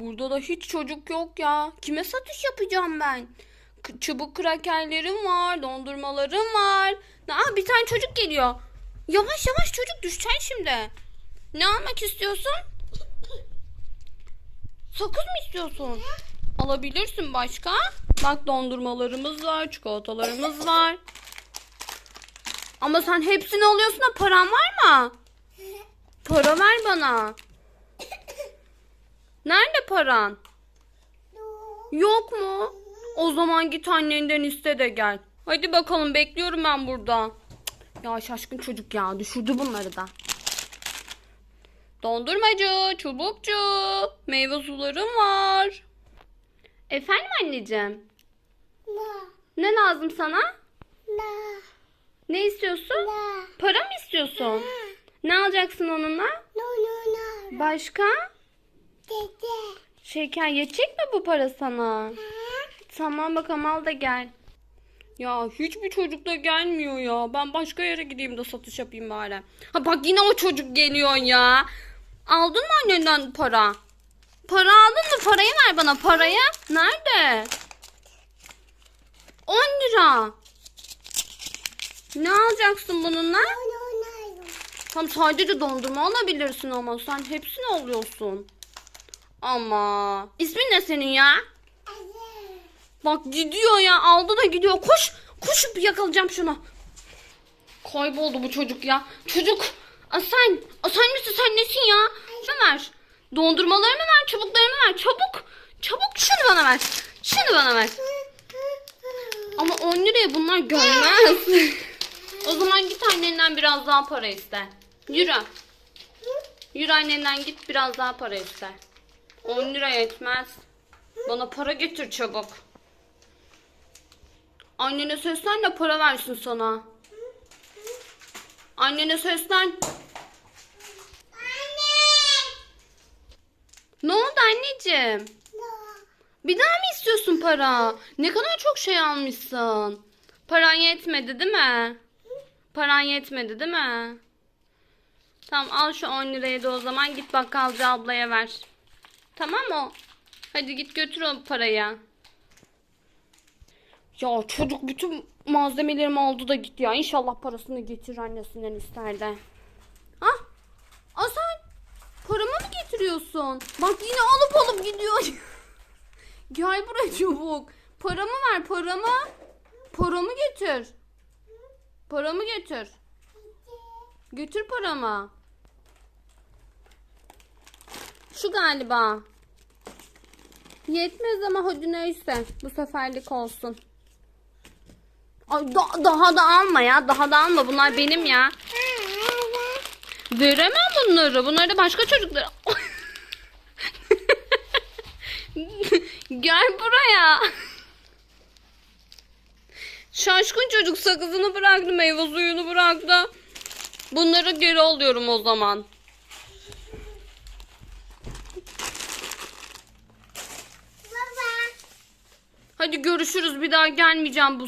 Burada da hiç çocuk yok ya. Kime satış yapacağım ben? Çubuk krakerlerim var, dondurmalarım var. Aa, bir tane çocuk geliyor. Yavaş yavaş çocuk düşeceksin şimdi. Ne almak istiyorsun? Sakız mı istiyorsun? Alabilirsin başka. Bak dondurmalarımız var, çikolatalarımız var. Ama sen hepsini alıyorsun da paran var mı? Para ver bana. Nerede paran? Yok mu? O zaman git annenden iste de gel. Hadi bakalım bekliyorum ben burada. Ya şaşkın çocuk ya düşürdü bunları da. Dondurmacı, çubukçu, meyve sularım var. Efendim anneciğim? Ne lazım sana? Ne istiyorsun? Para mı istiyorsun? Ne alacaksın onunla? Başka? Şeker yetecek mi bu para sana? Tamam bakalım al da gel. Ya hiçbir çocuk da gelmiyor ya. Ben başka yere gideyim de satış yapayım bari. Ha bak yine o çocuk geliyor ya. Aldın mı annenden para? Para aldın mı? Parayı ver bana parayı. Nerede? 10 lira. Ne alacaksın bununla? Tam sadece dondurma alabilirsin ama sen hepsini alıyorsun. Ama ismin ne senin ya? Bak gidiyor ya aldı da gidiyor. Koş koşup yakalayacağım şunu. Kayboldu bu çocuk ya. Çocuk. Asen. Asen misin sen nesin ya? Şunu ver. Dondurmalarımı ver çubuklarımı ver. Çabuk. Çabuk şunu bana ver. Şunu bana ver. Ama 10 liraya bunlar görmez. o zaman git annenden biraz daha para iste. Yürü. Yürü annenden git biraz daha para iste. 10 lira yetmez. Bana para getir çabuk. Annene seslen de para versin sana. Annene seslen. Ne oldu anneciğim? Bir daha mı istiyorsun para? Ne kadar çok şey almışsın. Paran yetmedi değil mi? Paran yetmedi değil mi? Tamam al şu 10 lirayı da o zaman git bakkalcı ablaya ver. Tamam mı? Hadi git götür o parayı. Ya çocuk bütün malzemelerimi aldı da gitti ya. İnşallah parasını getirir annesinden ister de. Ah! Asen! Paramı mı getiriyorsun? Bak yine alıp alıp gidiyor. Gel buraya çabuk. Paramı ver paramı. Paramı getir. Paramı getir. Götür paramı. Şu galiba. Yetmez ama hadi neyse. Bu seferlik olsun. Ay da- daha da alma ya. Daha da alma. Bunlar benim ya. Veremem bunları. Bunları da başka çocuklara. Gel buraya. Şaşkın çocuk sakızını bıraktı. Meyve suyunu bıraktı. Bunları geri alıyorum o zaman. Hadi görüşürüz. Bir daha gelmeyeceğim bu.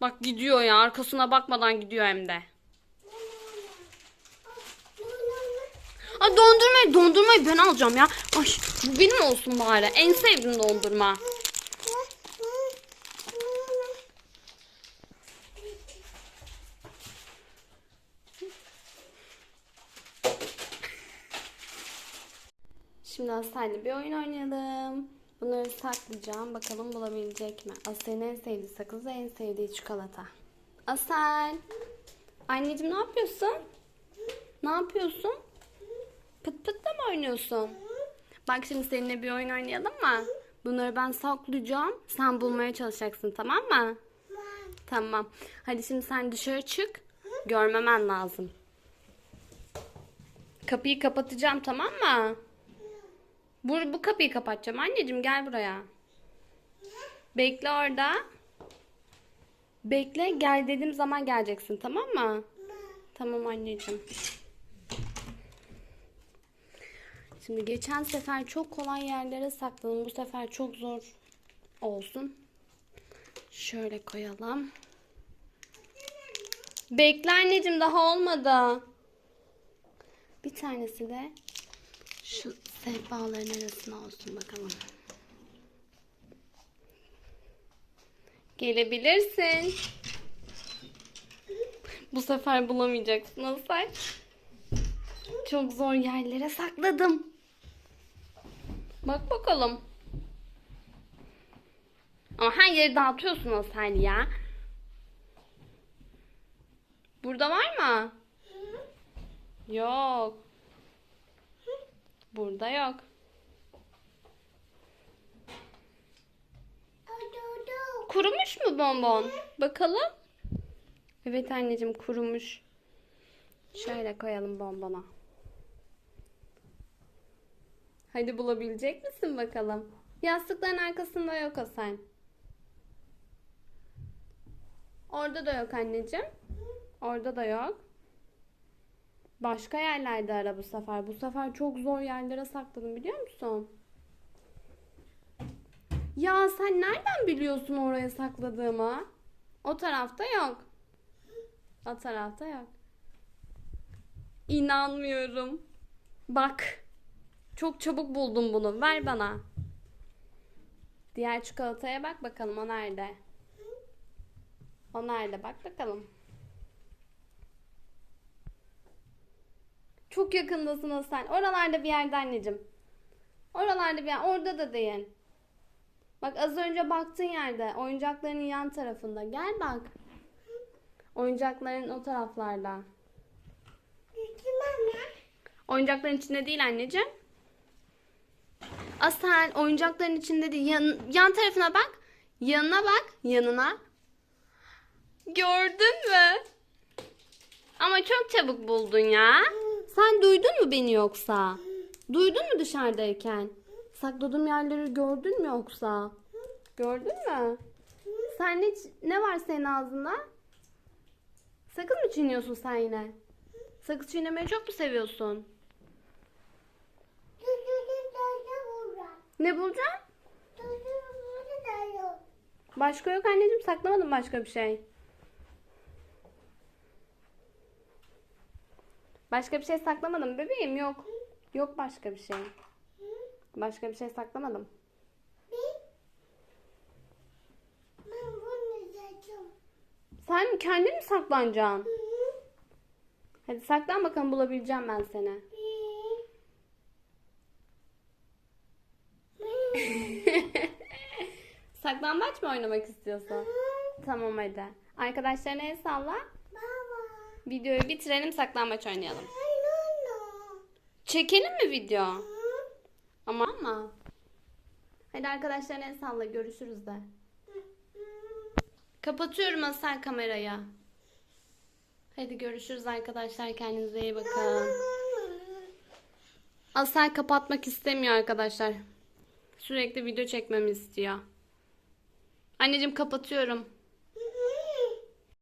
Bak gidiyor ya. Arkasına bakmadan gidiyor hem de. Ay dondurmayı, dondurmayı ben alacağım ya. Ay bu benim olsun bari. En sevdiğim dondurma. Şimdi Aslen'le bir oyun oynayalım. Bunları saklayacağım. Bakalım bulabilecek mi? Aslen'in en sevdiği sakız ve en sevdiği çikolata. Asel. Anneciğim ne yapıyorsun? Ne yapıyorsun? Pıt pıtla mı oynuyorsun? Bak şimdi seninle bir oyun oynayalım mı? Bunları ben saklayacağım. Sen bulmaya çalışacaksın tamam mı? Tamam. Hadi şimdi sen dışarı çık. Görmemen lazım. Kapıyı kapatacağım tamam mı? Bu, bu kapıyı kapatacağım. Anneciğim gel buraya. Bekle orada. Bekle gel dediğim zaman geleceksin tamam mı? Tamam anneciğim. Şimdi geçen sefer çok kolay yerlere sakladım. Bu sefer çok zor olsun. Şöyle koyalım. Bekle anneciğim daha olmadı. Bir tanesi de şu Sehpaların arasına olsun bakalım. Gelebilirsin. Bu sefer bulamayacaksın Asel. Çok zor yerlere sakladım. Bak bakalım. Ama her yeri dağıtıyorsun Asel ya. Burada var mı? Yok. Burada yok. Kurumuş mu bonbon? Bakalım. Evet anneciğim kurumuş. Şöyle koyalım bonbona. Hadi bulabilecek misin bakalım? Yastıkların arkasında yok Hasan. Orada da yok anneciğim. Orada da yok. Başka yerlerde ara bu sefer. Bu sefer çok zor yerlere sakladım biliyor musun? Ya sen nereden biliyorsun oraya sakladığımı? O tarafta yok. O tarafta yok. İnanmıyorum. Bak. Çok çabuk buldum bunu. Ver bana. Diğer çikolataya bak bakalım o nerede? O nerede? Bak bakalım. Çok yakındasın sen. Oralarda bir yerde anneciğim. Oralarda bir yer. Orada da değil. Bak az önce baktığın yerde. Oyuncakların yan tarafında. Gel bak. Oyuncakların o taraflarda. Oyuncakların içinde değil anneciğim. Asel oyuncakların içinde değil. Yan, yan tarafına bak. Yanına bak. Yanına. Gördün mü? Ama çok çabuk buldun ya. Sen duydun mu beni yoksa? Duydun mu dışarıdayken? Sakladığım yerleri gördün mü yoksa? Gördün mü? Sen ne, ne var senin ağzında? Sakız mı çiğniyorsun sen yine? Sakız çiğnemeyi çok mu seviyorsun? Ne bulacağım? Başka yok anneciğim saklamadım başka bir şey. Başka bir şey saklamadım bebeğim yok. Yok başka bir şey. Başka bir şey saklamadım. Sen kendin mi saklanacaksın? Hadi saklan bakalım bulabileceğim ben seni. Saklambaç mı oynamak istiyorsun? Tamam hadi. Arkadaşlarına el salla. Videoyu bitirelim saklambaç oynayalım. Çekelim mi video? Ama ama. Hadi arkadaşlarına el salla görüşürüz de. Kapatıyorum Asel kamerayı. Hadi görüşürüz arkadaşlar kendinize iyi bakın. Asel kapatmak istemiyor arkadaşlar. Sürekli video çekmemi istiyor. Anneciğim kapatıyorum.